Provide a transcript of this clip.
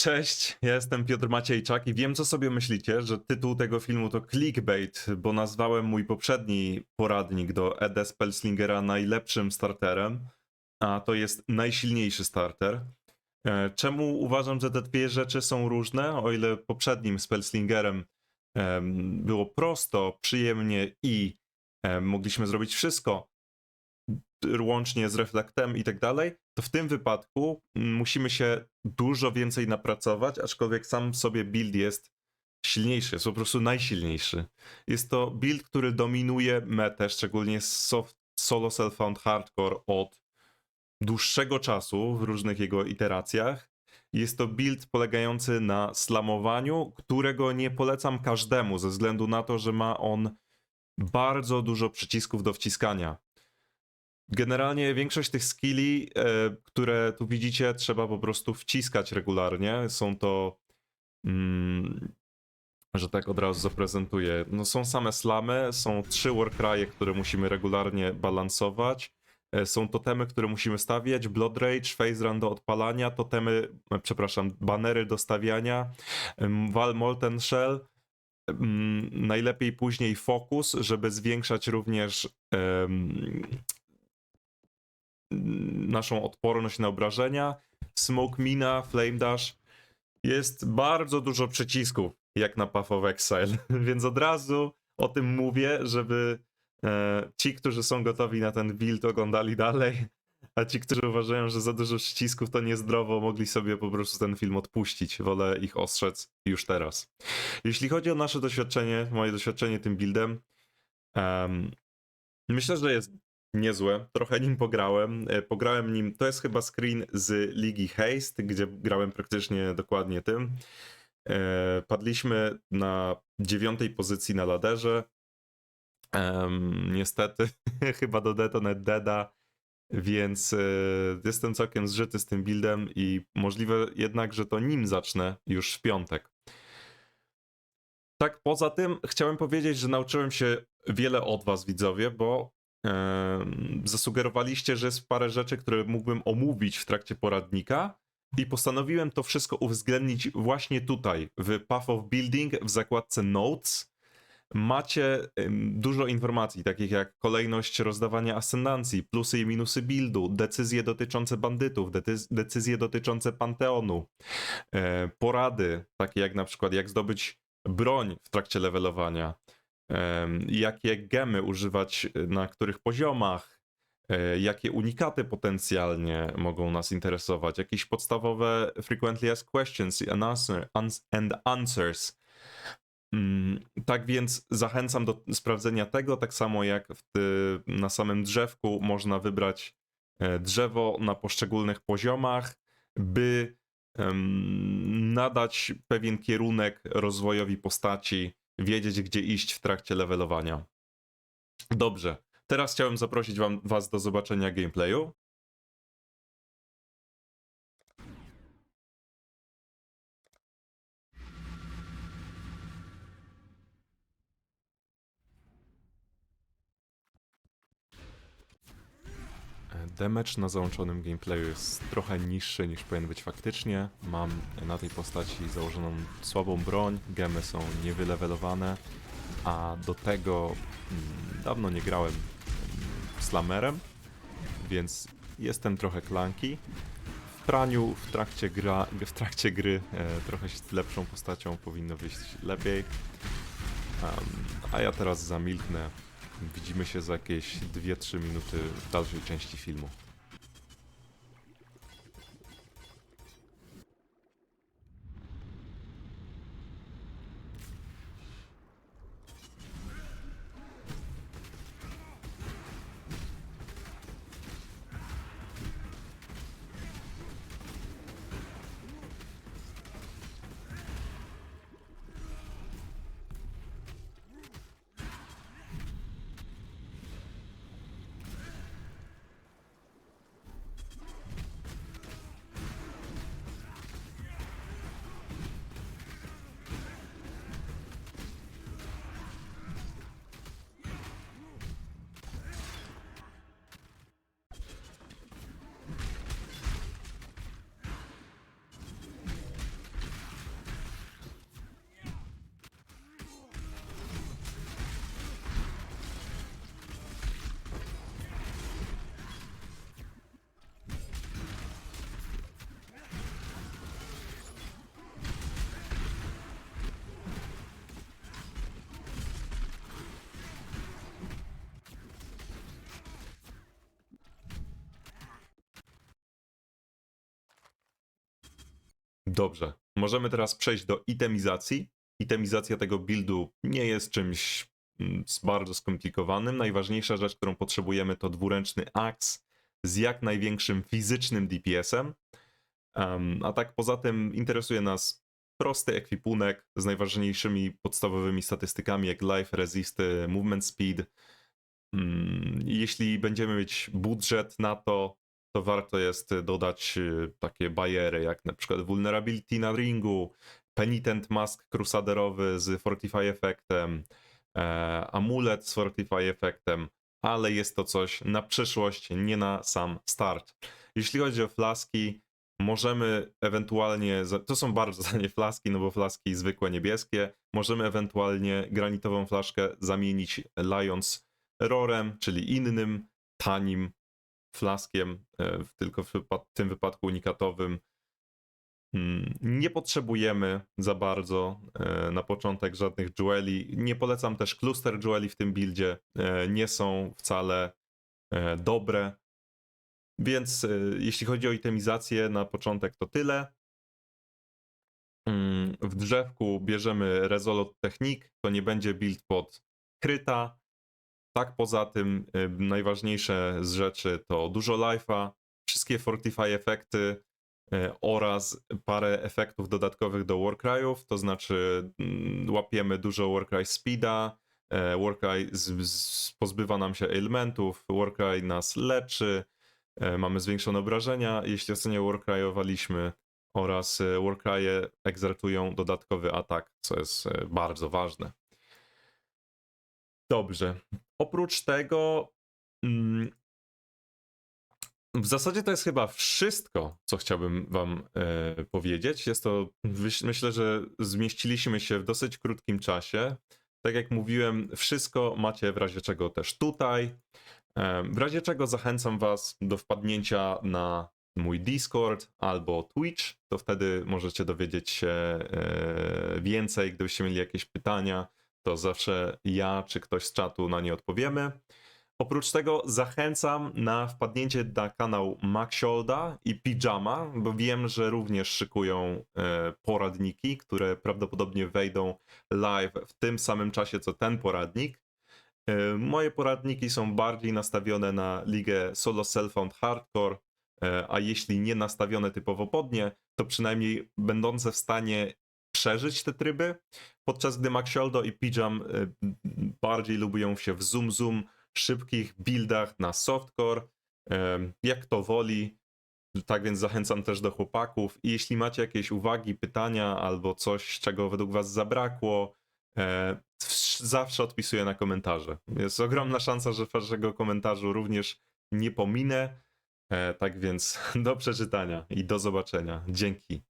Cześć, ja jestem Piotr Maciejczak i wiem co sobie myślicie, że tytuł tego filmu to clickbait, bo nazwałem mój poprzedni poradnik do ED Spellslingera najlepszym starterem, a to jest najsilniejszy starter. E, Czemu uważam, że te dwie rzeczy są różne? O ile poprzednim Spellslingerem em, było prosto, przyjemnie i mogliśmy zrobić wszystko, łącznie z reflektem i tak dalej, to w tym wypadku mm, musimy się dużo więcej napracować, aczkolwiek sam w sobie build jest silniejszy, jest po prostu najsilniejszy. Jest to build, który dominuje metę, szczególnie soft, solo self-found hardcore od dłuższego czasu w różnych jego iteracjach. Jest to build polegający na slamowaniu, którego nie polecam każdemu, ze względu na to, że ma on bardzo dużo przycisków do wciskania. Generalnie większość tych skilli, e, które tu widzicie, trzeba po prostu wciskać regularnie. Są to, mm, że tak od razu zaprezentuję, no są same slamy, są trzy warcrye, które musimy regularnie balansować. E, Są totemy, które musimy stawiać, Blood Rage, Phase Run do odpalania, totemy, e, przepraszam, banery do stawiania, Val Molten Shell, najlepiej później Focus, żeby zwiększać również naszą odporność na obrażenia. Smoke Mina, Flame Dash. Jest bardzo dużo przycisków, jak na Path of Exile, więc od razu o tym mówię, żeby e, ci, którzy są gotowi na ten build, oglądali dalej, a ci, którzy uważają, że za dużo przycisków to niezdrowo, mogli sobie po prostu ten film odpuścić. Wolę ich ostrzec już teraz. Jeśli chodzi o nasze doświadczenie, moje doświadczenie tym buildem, em, myślę, że jest niezłe. Trochę nim pograłem. E, Pograłem nim, to jest chyba screen z Ligi Haste, gdzie grałem praktycznie dokładnie tym. E, Padliśmy na dziewiątej pozycji na laderze. Niestety, chyba do Detonet Deada, więc e, jestem całkiem zżyty z tym buildem i możliwe jednak, że to nim zacznę już w piątek. Tak, poza tym chciałem powiedzieć, że nauczyłem się wiele od was, widzowie, bo zasugerowaliście, że jest parę rzeczy, które mógłbym omówić w trakcie poradnika i postanowiłem to wszystko uwzględnić właśnie tutaj, w Path of Building, w zakładce Notes. Macie dużo informacji, takich jak kolejność rozdawania ascendancji, plusy i minusy buildu, decyzje dotyczące bandytów, decyz- decyzje dotyczące Panteonu, e, porady, takie jak na przykład jak zdobyć broń w trakcie levelowania, jakie gemy używać na których poziomach, e, jakie unikaty potencjalnie mogą nas interesować, jakieś podstawowe frequently asked questions and, answer, ans- and answers. Mm, Tak więc zachęcam do sprawdzenia tego, tak samo jak na samym drzewku można wybrać e, drzewo na poszczególnych poziomach, by nadać pewien kierunek rozwojowi postaci, wiedzieć gdzie iść w trakcie levelowania. Dobrze, teraz chciałem zaprosić wam, was do zobaczenia gameplayu. Damage na załączonym gameplayu jest trochę niższy niż powinien być faktycznie. Mam na tej postaci założoną słabą broń, gemy są niewylewelowane, a do tego mm, dawno nie grałem mm, slamerem, więc jestem trochę klanki. W praniu w trakcie, gra, w trakcie gry e, trochę z lepszą postacią powinno wyjść lepiej. Em, a ja teraz zamilknę. Widzimy się za jakieś 2-3 minuty w dalszej części filmu. Dobrze. Możemy teraz przejść do itemizacji. Itemizacja tego buildu nie jest czymś mm, bardzo skomplikowanym. Najważniejsza rzecz, którą potrzebujemy, to dwuręczny aks z jak największym fizycznym DPS-em. Em, a tak poza tym interesuje nas prosty ekwipunek z najważniejszymi podstawowymi statystykami jak life, resisty, movement speed. Mm, Jeśli będziemy mieć budżet na to, to warto jest dodać y, takie bariery, jak na przykład vulnerability na ringu, penitent mask crusaderowy z fortify efektem, e, amulet z fortify efektem, ale jest to coś na przyszłość, nie na sam start. Jeśli chodzi o flaski, możemy ewentualnie, to są bardzo tanie flaski, no bo flaski zwykłe niebieskie, możemy ewentualnie granitową flaszkę zamienić Lions Rorem, czyli innym tanim flaskiem, e, tylko w tym wypadku unikatowym. Mm, Nie potrzebujemy za bardzo e, na początek żadnych jeweli. Nie polecam też cluster jeweli w tym buildzie. e, Nie są wcale dobre. Więc jeśli chodzi o itemizację na początek to tyle. Mm, W drzewku bierzemy Resolute Technique, to nie będzie build pod kryta. Tak poza tym y, najważniejsze z rzeczy to dużo life'a, wszystkie Fortify efekty y, oraz parę efektów dodatkowych do Warcryów, to znaczy mm, łapiemy dużo Warcry speeda, e, Warcry pozbywa nam się elementów, Warcry nas leczy, mamy zwiększone obrażenia, jeśli ostatnio Warcryowaliśmy oraz Warcrye egzertują dodatkowy atak, co jest bardzo ważne. Dobrze. Oprócz tego, mm, w zasadzie to jest chyba wszystko, co chciałbym Wam e, powiedzieć. Jest to, myślę, że zmieściliśmy się w dosyć krótkim czasie. Tak jak mówiłem, wszystko macie w razie czego też tutaj. E, w razie czego zachęcam Was do wpadnięcia na mój Discord albo Twitch. To wtedy możecie dowiedzieć się e, więcej, gdybyście mieli jakieś pytania to zawsze ja czy ktoś z czatu na nie odpowiemy. Oprócz tego zachęcam na wpadnięcie na kanał Maxiolda i Pijama, bo wiem, że również szykują e, poradniki, które prawdopodobnie wejdą live w tym samym czasie co ten poradnik. E, Moje poradniki są bardziej nastawione na ligę solo self-found hardcore, e, a jeśli nie nastawione typowo pod nie, to przynajmniej będące w stanie przeżyć te tryby, podczas gdy Maxioldo i Pijam y, bardziej lubią się w zoom zoom, szybkich buildach na softcore, jak to woli. Tak więc zachęcam też do chłopaków. I jeśli macie jakieś uwagi, pytania albo coś, czego według Was zabrakło, e, wsz- zawsze odpisuję na komentarze. Jest ogromna szansa, że Waszego komentarzu również nie pominę. E, tak więc do przeczytania i do zobaczenia. Dzięki.